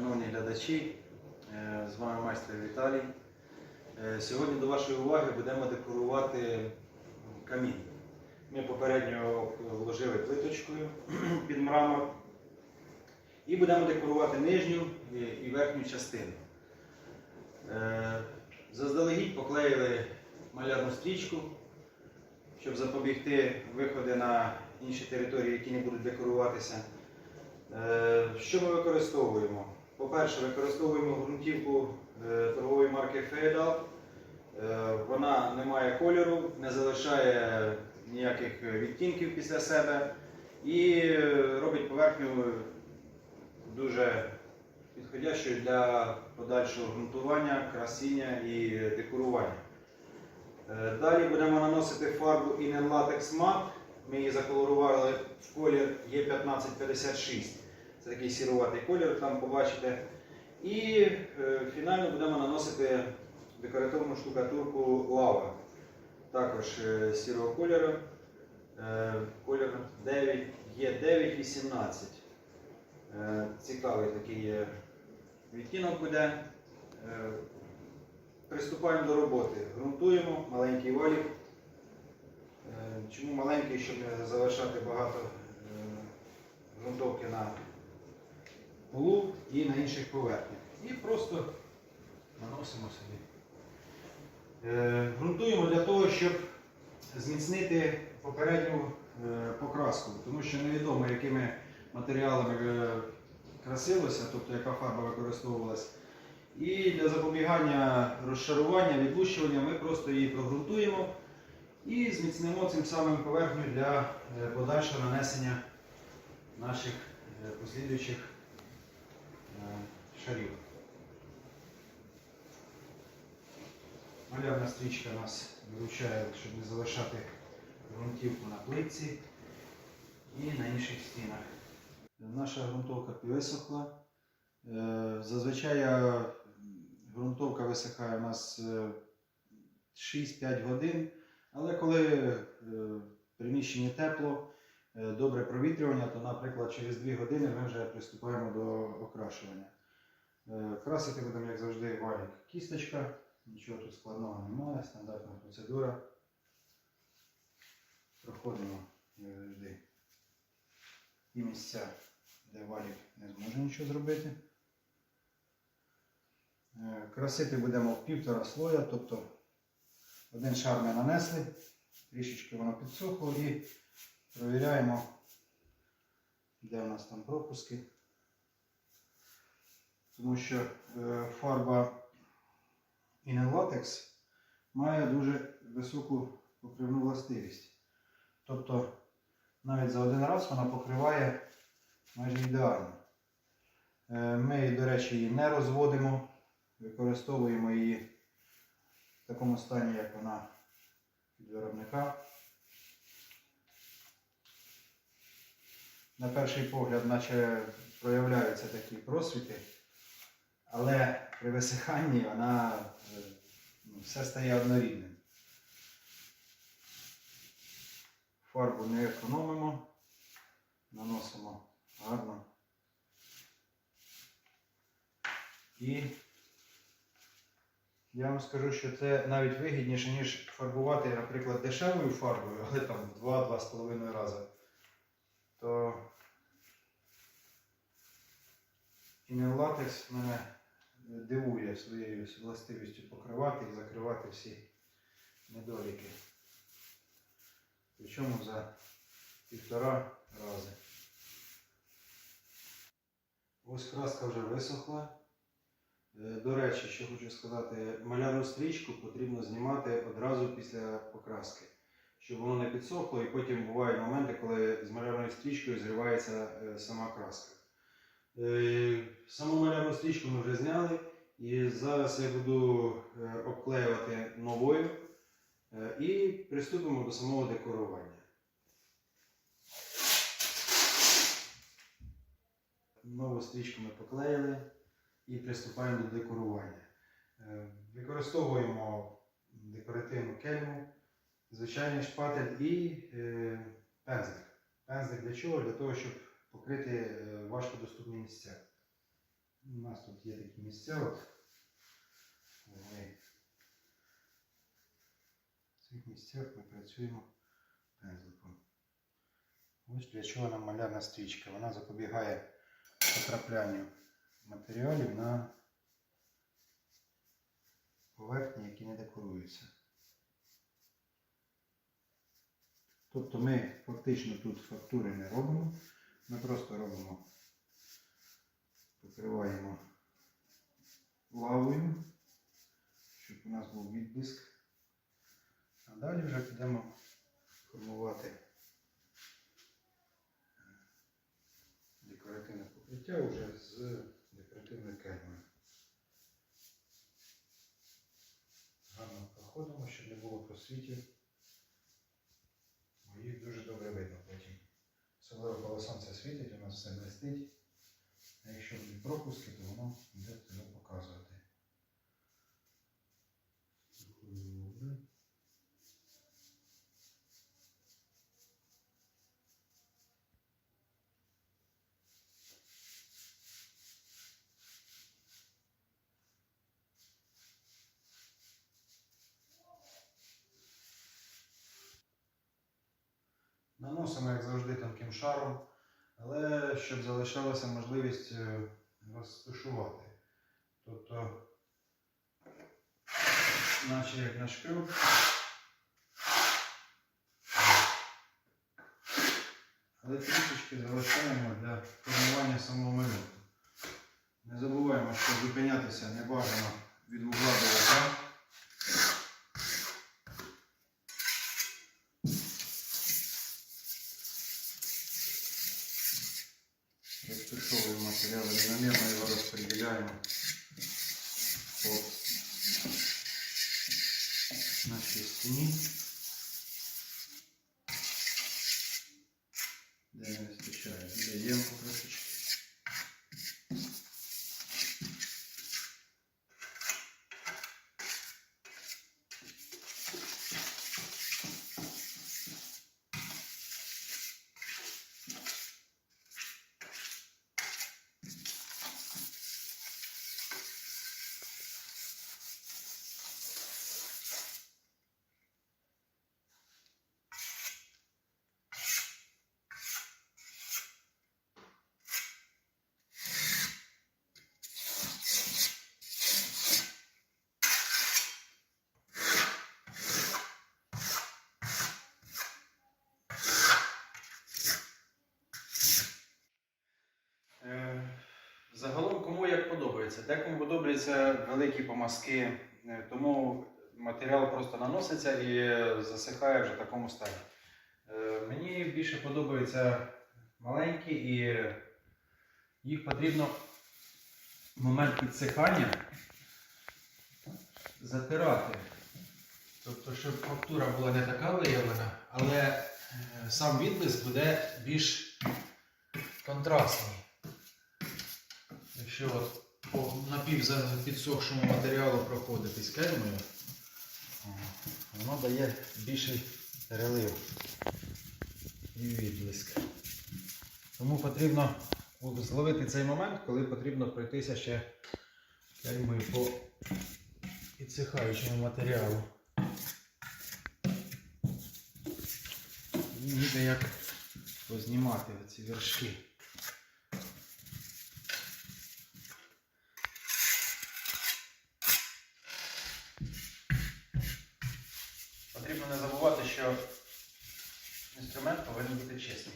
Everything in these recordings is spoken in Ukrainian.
Шановні глядачі, е, з вами майстер Віталій. Е, Сьогодні до вашої уваги будемо декорувати камін. Ми попередньо вложили плиточкою під мрамор і будемо декорувати нижню і- верхню частину. Е, Заздалегідь поклеїли малярну стрічку, щоб запобігти виходи на інші території, які не будуть декоруватися. Що ми використовуємо? По-перше, використовуємо ґрунтівку е, торгової марки Феодал. Вона не має кольору, не залишає ніяких відтінків після себе і е, робить поверхню дуже підходящою для подальшого ґрунтування, красіння і декорування. Е, Далі будемо наносити фарбу Inen Latex Matte. Ми її заколорували в колір Е1556. Це такий сіруватий колір, там побачите. І е, фінально будемо наносити декоративну штукатурку лава. Також е, сірого кольору. Е, колір 9, Е918. Е, цікавий такий відтінок буде. Приступаємо до роботи. Грунтуємо маленький валік. Чому маленький, щоб не залишати багато ґрунтовки на полу і на інших поверхнях. І просто наносимо собі. Е, Грунтуємо для того, щоб зміцнити попередню е, покраску, тому що невідомо, якими матеріалами е, красилося, тобто яка фарба використовувалась. І для запобігання розшарування, відлущування ми просто її прогрунтуємо і зміцнимо цим самим поверхню для подальшого нанесення наших послідуючих шарів. Малярна стрічка нас виручає, щоб не залишати ґрунтівку на плитці і на інших стінах. Наша ґрунтовка висохла. Е, Зазвичай е, ґрунтовка висихає у нас е, 6-5 годин, але коли е, в приміщенні тепло, е, добре провітрювання, то, наприклад, через 2 години ми вже приступаємо до окрашування. Е, Красити будемо, як завжди, валік кісточка. Нічого тут складного немає, стандартна процедура. Проходимо, як завжди, ті місця, де валік не зможе нічого зробити. Е, Красити будемо в півтора слоя, тобто один шар ми нанесли, трішечки воно підсохло і провіряємо, де у нас там пропуски. Тому що е, фарба Latex має дуже високу покривну властивість. Тобто навіть за один раз вона покриває майже ідеально. Е, Ми, до речі, її не розводимо, використовуємо її в такому стані, як вона від виробника. На перший погляд, наче проявляються такі просвіти, але при висиханні вона е, ну, все стає однорідним. Фарбу не економимо, наносимо гарно. І я вам скажу, що це навіть вигідніше, ніж фарбувати, наприклад, дешевою фарбою, але там 2-2,5 рази. То Інел латекс мене дивує своєю властивістю покривати і закривати всі недоліки. Причому за півтора рази. Ось краска вже висохла. Е, До речі, що хочу сказати, малярну стрічку потрібно знімати одразу після покраски, щоб воно не підсохло, і потім бувають моменти, коли з малярною стрічкою зривається е, сама краска. Е, Саму малярну стрічку ми вже зняли, і зараз я буду е, обклеювати новою е, і приступимо до самого декорування. Нову стрічку ми поклеїли і приступаємо до декорування. Використовуємо декоративну кельму, звичайний шпатель і пензлик. Пензлик для чого? Для того, щоб покрити е, важкодоступні місця. У нас тут є такі місця. От. Ми в цих місцях ми працюємо пензликом. Ось для чого нам малярна стрічка. Вона запобігає потраплянню матеріалів на поверхні, які не декоруються. Тобто ми фактично тут фактури не робимо, ми просто робимо, покриваємо лавою, щоб у нас був відблиск. А далі вже підемо формувати декоративне покриття вже з декоративною кельмою. Гарно проходимо, щоб не було просвітів. Бо їх дуже добре видно потім. Особливо коли сонце світить, у нас все блистить. А якщо будуть пропуски, то воно буде себе показувати. Наносимо, як завжди, тонким шаром, але щоб залишалася можливість е, розташувати. Тобто, наче як на шкрюк. Але трішечки залишаємо для формування самого малюнку. Не забуваємо, що зупинятися не бажано від вугла до вугла. Розташовуємо материалы, рівномірно его распределяем по нашей стіні. Подобається. Декому подобаються великі помазки, е, тому матеріал просто наноситься і засихає вже в такому стані. Е, Мені більше подобаються маленькі і їх потрібно в момент підсихання затирати. Тобто, щоб фактура була не така виявлена, але е, сам відблиск буде більш контрастний. Якщо от по напівпідсохшому матеріалу проходитись кельмою, воно дає більший релив і відблиск. Тому потрібно зловити цей момент, коли потрібно пройтися ще кельмою по підсихаючому матеріалу. Ніби як познімати ці вершки. Потрібно не забувати, що інструмент повинен бути чистим.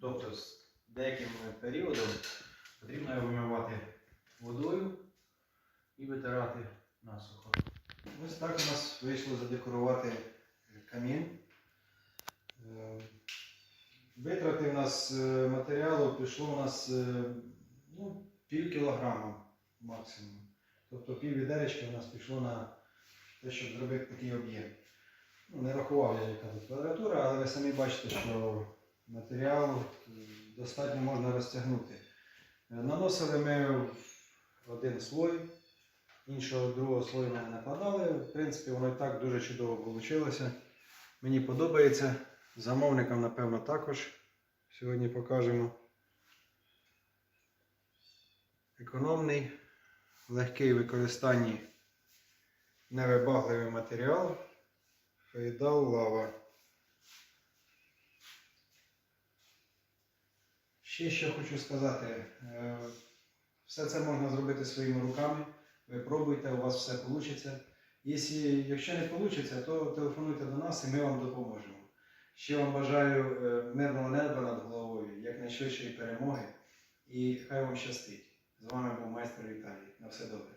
Тобто з деяким періодом потрібно його вимивати водою і витирати насухо. Ось так у нас вийшло задекорувати камін. Е, Витрати у нас е, матеріалу пішло у нас е, ну, пів кілограма максимум. Тобто пів відеречка у нас пішло на те, щоб зробити такий об'єм. Не рахував я, яка тут квадратура, але ви самі бачите, що матеріал достатньо можна розтягнути. Е, Наносили ми один слой, іншого другого слою ми не накладали. В принципі, воно і так дуже чудово вийшло. Мені подобається. Замовникам, напевно, також сьогодні покажемо. економний, легкий в використанні невибагливий матеріал. Фейдал лава. Ще що хочу сказати. е, Все це можна зробити своїми руками. Ви пробуйте, у вас все вийде. Якщо, якщо не вийде, то телефонуйте до нас і ми вам допоможемо. Ще вам бажаю е, мирного неба над головою, якнайшвидшої перемоги і хай вам щастить. З вами був майстер Віталій. На все добре.